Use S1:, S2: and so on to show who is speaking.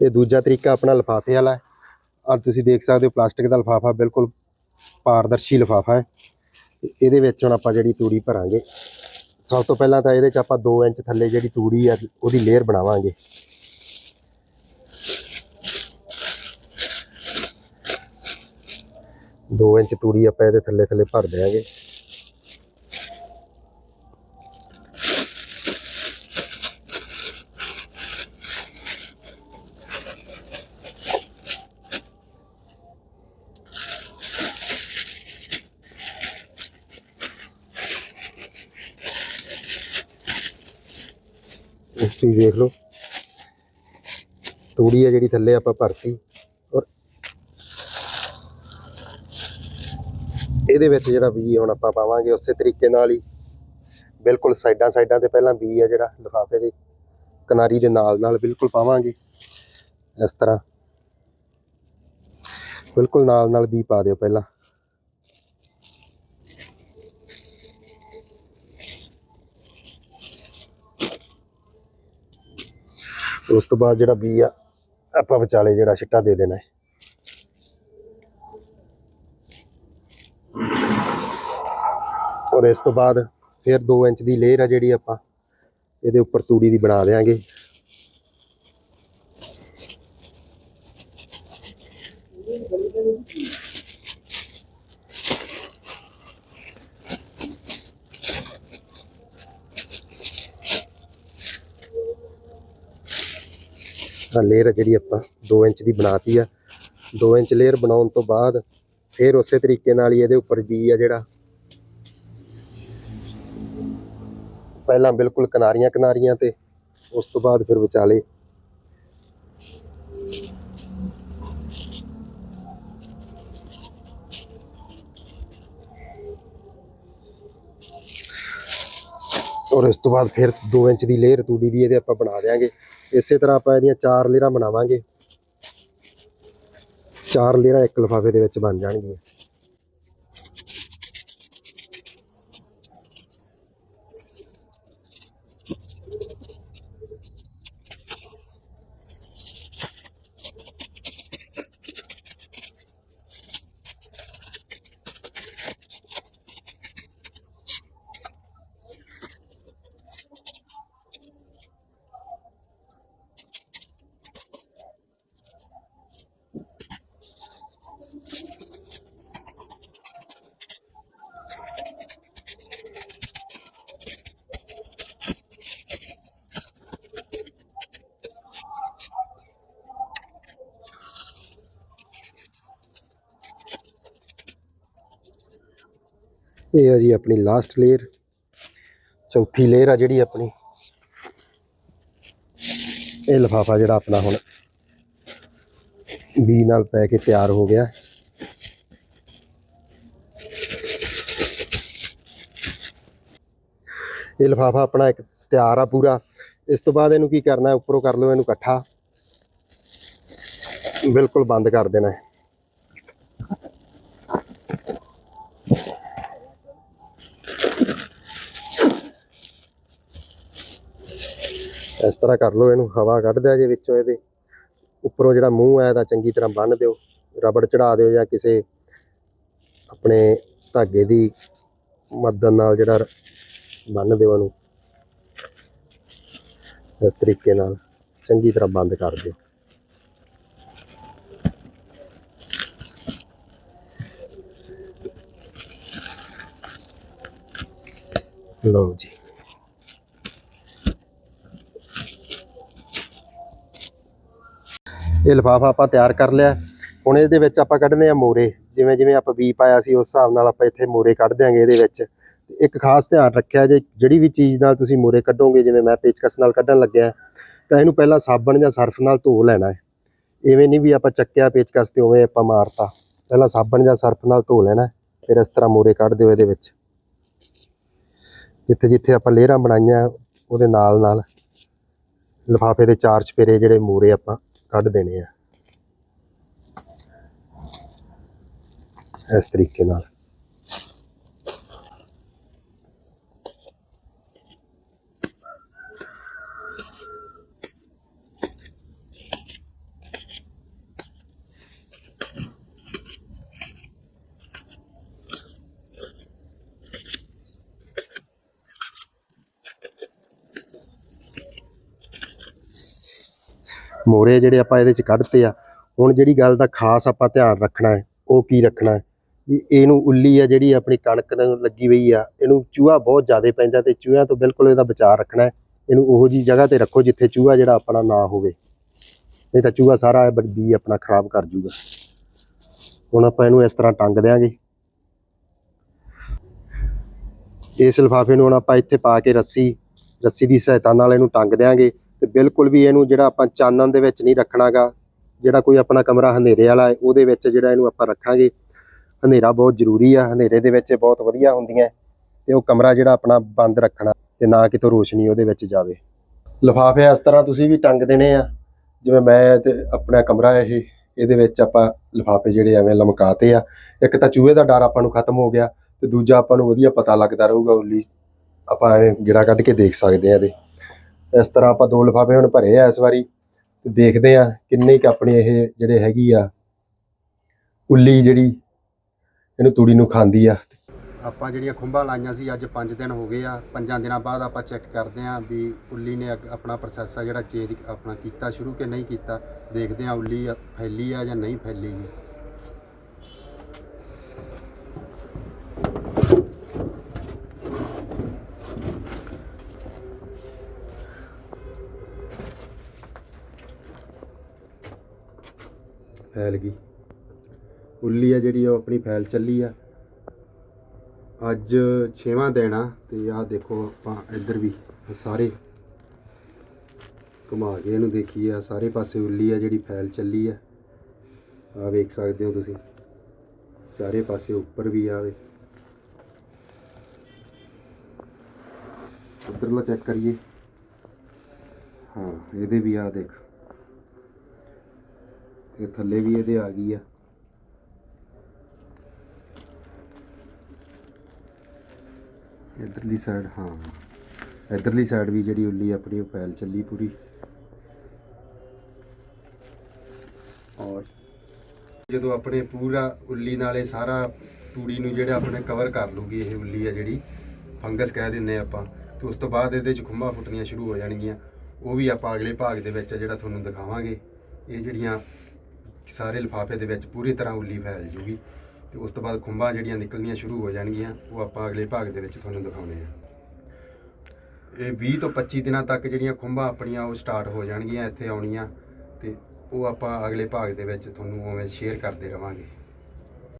S1: ਇਹ ਦੂਜਾ ਤਰੀਕਾ ਆਪਣਾ ਲਿਫਾਫੇ ਵਾਲਾ ਹੈ। ਆ ਤੁਸੀਂ ਦੇਖ ਸਕਦੇ ਹੋ ਪਲਾਸਟਿਕ ਦਾ ਲਿਫਾਫਾ ਬਿਲਕੁਲ ਪਾਰਦਰਸ਼ੀ ਲਿਫਾਫਾ ਹੈ। ਤੇ ਇਹਦੇ ਵਿੱਚ ਹੁਣ ਆਪਾਂ ਜਿਹੜੀ ਤੂੜੀ ਭਰਾਂਗੇ, ਸਭ ਤੋਂ ਪਹਿਲਾਂ ਤਾਂ ਇਹਦੇ ਚ ਆਪਾਂ 2 ਇੰਚ ਥੱਲੇ ਜਿਹੜੀ ਤੂੜੀ ਆ, ਉਹਦੀ ਲੇਅਰ ਬਣਾਵਾਂਗੇ। ਦੋ ਇੰਚ ਤੂੜੀ ਆਪਾਂ ਇਹਦੇ ਥੱਲੇ ਥੱਲੇ ਭਰ ਦਿਆਂਗੇ। ਤੁਸੀਂ ਦੇਖ ਲਓ। ਤੂੜੀ ਹੈ ਜਿਹੜੀ ਥੱਲੇ ਆਪਾਂ ਭਰਤੀ। ਔਰ ਇਹਦੇ ਵਿੱਚ ਜਿਹੜਾ ਬੀ ਹੁਣ ਆਪਾਂ ਪਾਵਾਂਗੇ, ਉਸੇ ਤਰੀਕੇ ਨਾਲ ਹੀ ਬਿਲਕੁਲ ਸਾਈਡਾਂ ਸਾਈਡਾਂ ਤੇ ਪਹਿਲਾਂ ਬੀ ਹੈ ਜਿਹੜਾ ਲਿਫਾਫੇ ਦੇ ਕਿਨਾਰੀ ਦੇ ਨਾਲ ਨਾਲ ਬਿਲਕੁਲ ਪਾਵਾਂਗੇ। ਇਸ ਤਰ੍ਹਾਂ ਬਿਲਕੁਲ ਨਾਲ ਨਾਲ ਬੀ ਪਾ ਦਿਓ ਪਹਿਲਾਂ। ਉਸ ਤੋਂ ਬਾਅਦ ਜਿਹੜਾ ਬੀ ਆ, ਆਪਾਂ ਵਿਚਾਲੇ ਜਿਹੜਾ ਛਿੱਟਾ ਦੇ ਦੇਣਾ ਹੈ। ਔਰ ਇਸ ਤੋਂ ਬਾਅਦ ਫਿਰ 2 ਇੰਚ ਦੀ ਲੇਅਰ ਆ ਜਿਹੜੀ ਆਪਾਂ, ਇਹਦੇ ਉੱਪਰ ਤੂੜੀ ਦੀ ਬਣਾ ਦੇਾਂਗੇ ਆ ਲੇਅਰ ਜਿਹੜੀ ਆਪਾਂ 2 ਇੰਚ ਦੀ ਬਣਾਤੀ ਆ। 2 ਇੰਚ ਲੇਅਰ ਬਣਾਉਣ ਤੋਂ ਬਾਅਦ ਫਿਰ ਉਸੇ ਤਰੀਕੇ ਨਾਲ ਹੀ ਇਹਦੇ ਉੱਪਰ ਬੀ ਆ ਜਿਹੜਾ ਪਹਿਲਾਂ ਬਿਲਕੁਲ ਕਿਨਾਰੀਆਂ ਕਿਨਾਰੀਆਂ ਤੇ, ਉਸ ਤੋਂ ਬਾਅਦ ਫਿਰ ਵਿਚਾਲੇ ਔਰ ਇਸ ਤੋਂ ਬਾਅਦ ਫਿਰ 2 ਇੰਚ ਦੀ ਲੇਅਰ ਤੂੜੀ ਦੀ ਇਹਦੇ ਆਪਾਂ ਬਣਾ ਦੇਾਂਗੇ ਇਸੇ ਤਰ੍ਹਾਂ ਆਪਾਂ ਇਹਦੀਆਂ ਚਾਰ ਲੇਅਰਾਂ ਬਣਾਵਾਂਗੇ। ਚਾਰ ਲੇਅਰਾਂ ਇੱਕ ਲਿਫਾਫੇ ਦੇ ਵਿੱਚ ਬਣ ਜਾਣਗੀਆਂ। ਇਹ ਆ ਜੀ ਆਪਣੀ ਲਾਸਟ ਲੇਅਰ ਚੌਥੀ ਲੇਅਰ ਆ ਜਿਹੜੀ ਆਪਣੀ। ਇਹ ਲਫਾਫਾ ਜਿਹੜਾ ਆਪਣਾ ਹੁਣ ਬੀ ਨਾਲ ਪੈ ਕੇ ਤਿਆਰ ਹੋ ਗਿਆ। ਇਹ ਲਫਾਫਾ ਆਪਣਾ ਇੱਕ ਤਿਆਰ ਆ ਪੂਰਾ। ਇਸ ਤੋਂ ਬਾਅਦ ਇਹਨੂੰ ਕੀ ਕਰਨਾ ਹੈ ਉੱਪਰੋਂ ਕਰ ਲਓ ਇਹਨੂੰ ਇਕੱਠਾ। ਬਿਲਕੁਲ ਬੰਦ ਕਰ ਦੇਣਾ। ਹੈ ਇਸ ਤਰ੍ਹਾਂ ਕਰ ਲਓ ਇਹਨੂੰ, ਹਵਾ ਕੱਢ ਦਿਆ ਜੇ ਵਿੱਚੋਂ ਇਹਦੇ। ਉੱਪਰੋਂ ਜਿਹੜਾ ਮੂੰਹ ਹੈ ਇਹਦਾ ਚੰਗੀ ਤਰ੍ਹਾਂ ਬੰਨ ਦਿਓ। ਰਬੜ ਚੜਾ ਦਿਓ ਜਾਂ ਕਿਸੇ ਆਪਣੇ ਧਾਗੇ ਦੀ ਮਦਦ ਨਾਲ ਜਿਹੜਾ ਬੰਨ ਦਿਓ ਇਹਨੂੰ। ਇਸ ਤਰੀਕੇ ਨਾਲ ਚੰਗੀ ਤਰ੍ਹਾਂ ਬੰਦ ਕਰ ਦਿਓ। ਲਓ ਜੀ। ਇਹ ਲਿਫਾਫਾ ਆਪਾਂ ਤਿਆਰ ਕਰ ਲਿਆ। ਹੁਣ ਇਹਦੇ ਵਿੱਚ ਆਪਾਂ ਕੱਢਨੇ ਆ ਮੋਰੇ। ਜਿਵੇਂ ਜਿਵੇਂ ਆਪਾਂ ਬੀ ਪਾਇਆ ਸੀ, ਉਸ ਹਿਸਾਬ ਨਾਲ ਆਪਾਂ ਇੱਥੇ ਮੋਰੇ ਕੱਢ ਦਿਆਂਗੇ ਇਹਦੇ ਵਿੱਚ। ਤੇ ਇੱਕ ਖਾਸ ਧਿਆਨ ਰੱਖਿਆ ਜੇ ਜਿਹੜੀ ਵੀ ਚੀਜ਼ ਨਾਲ ਤੁਸੀਂ ਮੋਰੇ ਕੱਢੋਗੇ, ਜਿਵੇਂ ਮੈਂ ਪੇਚਕਸ ਨਾਲ ਕੱਢਣ ਲੱਗਿਆ, ਤਾਂ ਇਹਨੂੰ ਪਹਿਲਾਂ ਸਾਬਣ ਜਾਂ ਸਰਫ ਨਾਲ ਧੋ ਲੈਣਾ ਹੈ। ਐਵੇਂ ਨਹੀਂ ਵੀ ਆਪਾਂ ਚੱਕਿਆ ਪੇਚਕਸ ਤੇ ਉਵੇਂ ਆਪਾਂ ਮਾਰਤਾ। ਪਹਿਲਾਂ ਸਾਬਣ ਜਾਂ ਸਰਫ ਨਾਲ ਧੋ ਲੈਣਾ ਫਿਰ ਇਸ ਤਰ੍ਹਾਂ ਮੋਰੇ ਕੱਢ ਦਿਓ ਇਹਦੇ ਵਿੱਚ। ਜਿੱਥੇ ਜਿੱਥੇ ਆਪਾਂ ਲੇਅਰਾਂ ਬਣਾਈਆਂ, ਉਹਦੇ ਨਾਲ ਨਾਲ ਲਿਫਾਫੇ ਦੇ ਚਾਰ ਚਪੇਰੇ ਜਿਹੜੇ ਮੂਰੇ ਆਪਾਂ ਕੱਢ ਦੇਣੇ ਆ। ਇਸ ਤਰੀਕੇ ਨਾਲ। ਮੋਰੇ ਜਿਹੜੇ ਆਪਾਂ ਇਹਦੇ ਚ ਕੱਢਤੇ ਆ, ਹੁਣ ਜਿਹੜੀ ਗੱਲ ਦਾ ਖਾਸ ਆਪਾਂ ਧਿਆਨ ਰੱਖਣਾ ਹੈ, ਉਹ ਕੀ ਰੱਖਣਾ ਹੈ? ਵੀ ਇਹਨੂੰ ਉੱਲੀ ਆ ਜਿਹੜੀ ਆਪਣੀ ਕਣਕ ਨੂੰ ਲੱਗੀ ਹੋਈ ਆ, ਇਹਨੂੰ ਚੂਹਾ ਬਹੁਤ ਜ਼ਿਆਦਾ ਪੈਂਦਾ ਤੇ ਚੂਹਿਆਂ ਤੋਂ ਬਿਲਕੁਲ ਇਹਦਾ ਬਚਾਅ ਰੱਖਣਾ ਹੈ, ਇਹਨੂੰ ਉਹੋ ਜੀ ਜਗ੍ਹਾ ਤੇ ਰੱਖੋ ਜਿੱਥੇ ਚੂਹਾ ਜਿਹੜਾ ਆਪਣਾ ਨਾ ਹੋਵੇ, ਨਹੀਂ ਤਾਂ ਚੂਹਾ ਸਾਰਾ ਬੀ ਆਪਣਾ ਖਰਾਬ ਕਰ ਜੂਗਾ। ਹੁਣ ਆਪਾਂ ਇਹਨੂੰ ਇਸ ਤਰ੍ਹਾਂ ਟੰਗ ਦਿਆਂਗੇ। ਇਸ ਲਿਫਾਫੇ ਨੂੰ ਹੁਣ ਆਪਾਂ ਇੱਥੇ ਪਾ ਕੇ ਰੱਸੀ ਰੱਸੀ ਦੀ ਸਹਾਇਤਾ ਨਾਲ ਇਹਨੂੰ ਟੰਗ ਦਿਆਂਗੇ। ਤੇ ਬਿਲਕੁਲ ਵੀ ਇਹਨੂੰ ਜਿਹੜਾ ਆਪਾਂ ਚਾਨਣ ਦੇ ਵਿੱਚ ਨਹੀਂ ਰੱਖਣਾਗਾ, ਜਿਹੜਾ ਕੋਈ ਆਪਣਾ ਕਮਰਾ ਹਨੇਰੇ ਵਾਲਾ ਹੈ, ਉਹਦੇ ਵਿੱਚ ਜਿਹੜਾ ਇਹਨੂੰ ਆਪਾਂ ਰੱਖਾਂਗੇ। ਹਨੇਰਾ ਬਹੁਤ ਜ਼ਰੂਰੀ ਆ, ਹਨੇਰੇ ਦੇ ਵਿੱਚ ਬਹੁਤ ਵਧੀਆ ਹੁੰਦੀਆਂ ਤੇ ਉਹ ਕਮਰਾ ਜਿਹੜਾ ਆਪਣਾ ਬੰਦ ਰੱਖਣਾ ਤੇ ਨਾ ਕਿਤੋਂ ਰੋਸ਼ਨੀ ਉਹਦੇ ਵਿੱਚ ਜਾਵੇ। ਲਿਫਾਫੇ ਇਸ ਤਰ੍ਹਾਂ ਤੁਸੀਂ ਵੀ ਟੰਗ ਦੇਣੇ ਆ, ਜਿਵੇਂ ਮੈਂ ਤੇ ਆਪਣਾ ਕਮਰਾ ਇਹ, ਇਹਦੇ ਵਿੱਚ ਆਪਾਂ ਲਿਫਾਫੇ ਜਿਹੜੇ ਐਵੇਂ ਲਮਕਾਤੇ ਆ। ਇੱਕ ਤਾਂ ਚੂਹੇ ਦਾ ਡਰ ਆਪਾਂ ਨੂੰ ਖਤਮ ਹੋ ਗਿਆ ਤੇ ਦੂਜਾ ਆਪਾਂ ਨੂੰ ਵਧੀਆ ਪਤਾ ਲੱਗਦਾ ਰਹੂਗਾ, ਉੱਲੀ ਆਪਾਂ ਐਵੇਂ ਗਿੜਾ ਕੱਢ ਕੇ ਦੇਖ ਸਕਦੇ ਆ ਇਹਦੇ। ਇਸ ਤਰ੍ਹਾਂ ਆਪਾਂ ਦੋ ਲਿਫਾਫੇ ਹੁਣ ਭਰੇ ਆ ਇਸ ਵਾਰੀ ਤੇ ਦੇਖਦੇ ਆ ਕਿੰਨੀ ਕੁ ਆਪਣੇ ਇਹ ਜਿਹੜੇ ਹੈਗੀ ਆ ਉੱਲੀ ਜਿਹੜੀ ਇਹਨੂੰ ਤੂੜੀ ਨੂੰ ਖਾਂਦੀ ਆ। ਆਪਾਂ ਜਿਹੜੀਆਂ ਖੁੰਬਾਂ ਲਾਈਆਂ ਸੀ ਅੱਜ 5 ਦਿਨ ਹੋ ਗਏ ਆ, ਪੰਜਾਂ ਦਿਨਾਂ ਬਾਅਦ ਆਪਾਂ ਚੈੱਕ ਕਰਦੇ ਆ ਵੀ ਉੱਲੀ ਨੇ ਅੱਗ- ਆਪਣਾ ਪ੍ਰੋਸੈਸ ਆ ਜਿਹੜਾ ਚੇਂਜ ਆਪਣਾ ਕੀਤਾ, ਸ਼ੁਰੂ ਕਿ ਨਹੀਂ ਕੀਤਾ, ਦੇਖਦੇ ਆ ਉੱਲੀ ਫੈਲੀ ਆ ਜਾਂ ਨਹੀਂ ਫੈਲੀ। ਗੀ ਫੈਲ ਗਈ। ਉੱਲੀ ਆ ਜਿਹੜੀ, ਉਹ ਆਪਣੀ ਫੈਲ ਚੱਲੀ ਆ। ਅੱਜ 6ਵਾਂ ਦਿਨ ਆ ਤੇ ਆਹ ਦੇਖੋ ਆਪਾਂ ਇੱਧਰ ਵੀ ਸਾਰੇ ਘੁਮਾ ਕੇ ਇਹਨੂੰ ਦੇਖੀਏ ਆ ਸਾਰੇ ਪਾਸੇ ਉੱਲੀ ਆ ਜਿਹੜੀ ਫੈਲ ਚੱਲੀ ਆ। ਆ ਵੇਖ ਸਕਦੇ ਹੋ ਤੁਸੀਂ, ਚਾਰੇ ਪਾਸੇ ਉੱਪਰ ਵੀ ਆਵੇ ਉੱਧਰਲਾ ਚੈੱਕ ਕਰੀਏ। ਹਾਂ, ਇਹਦੇ ਵੀ ਆ ਦੇਖ। ਇਹ ਥੱਲੇ ਵੀ ਇਹਦੇ ਆ ਗਈ ਆ। ਇਧਰਲੀ ਸਾਈਡ ਹਾਂ। ਇਧਰਲੀ ਸਾਈਡ ਵੀ ਜਿਹੜੀ ਉੱਲੀ ਆਪਣੀ ਉਹ ਫੈਲ ਚੱਲੀ ਪੂਰੀ। ਔਰ ਜਦੋਂ ਆਪਣੇ ਪੂਰਾ ਉੱਲੀ ਨਾਲੇ ਸਾਰਾ ਤੂੜੀ ਨੂੰ ਜਿਹੜਾ ਆਪਣੇ ਕਵਰ ਕਰ ਲੂਗੀ ਇਹ ਉੱਲੀ ਆ ਜਿਹੜੀ ਫੰਗਸ ਕਹਿ ਦਿੰਦੇ ਆਪਾਂ, ਤੇ ਉਸ ਤੋਂ ਬਾਅਦ ਇਹਦੇ ਚ ਖੁੰਬਾਂ ਫੁੱਟਣੀਆਂ ਸ਼ੁਰੂ ਹੋ ਜਾਣਗੀਆਂ। ਉਹ ਵੀ ਆਪਾਂ ਅਗਲੇ ਭਾਗ ਦੇ ਵਿੱਚ ਜਿਹੜਾ ਤੁਹਾਨੂੰ ਦਿਖਾਵਾਂਗੇ। ਇਹ ਜਿਹੜੀਆਂ ਸਾਰੇ ਲਿਫਾਫੇ ਦੇ ਵਿੱਚ ਪੂਰੀ ਤਰ੍ਹਾਂ ਉੱਲੀ ਫੈਲ ਜੂਗੀ ਤੇ ਉਸ ਤੋਂ ਬਾਅਦ ਖੁੰਬਾਂ ਜਿਹੜੀਆਂ ਨਿਕਲਣੀਆਂ ਸ਼ੁਰੂ ਹੋ ਜਾਣਗੀਆਂ, ਉਹ ਆਪਾਂ ਅਗਲੇ ਭਾਗ ਦੇ ਵਿੱਚ ਤੁਹਾਨੂੰ ਦਿਖਾਉਣੇ ਆ। ਇਹ 20 ਤੋਂ 25 ਦਿਨਾਂ ਤੱਕ ਜਿਹੜੀਆਂ ਖੁੰਬਾਂ ਆਪਣੀਆਂ ਉਹ ਸਟਾਰਟ ਹੋ ਜਾਣਗੀਆਂ, ਇੱਥੇ ਆਉਣੀਆਂ ਤੇ ਉਹ ਆਪਾਂ ਅਗਲੇ ਭਾਗ ਦੇ ਵਿੱਚ ਤੁਹਾਨੂੰ ਉਵੇਂ ਸ਼ੇਅਰ ਕਰਦੇ ਰਵਾਂਗੇ।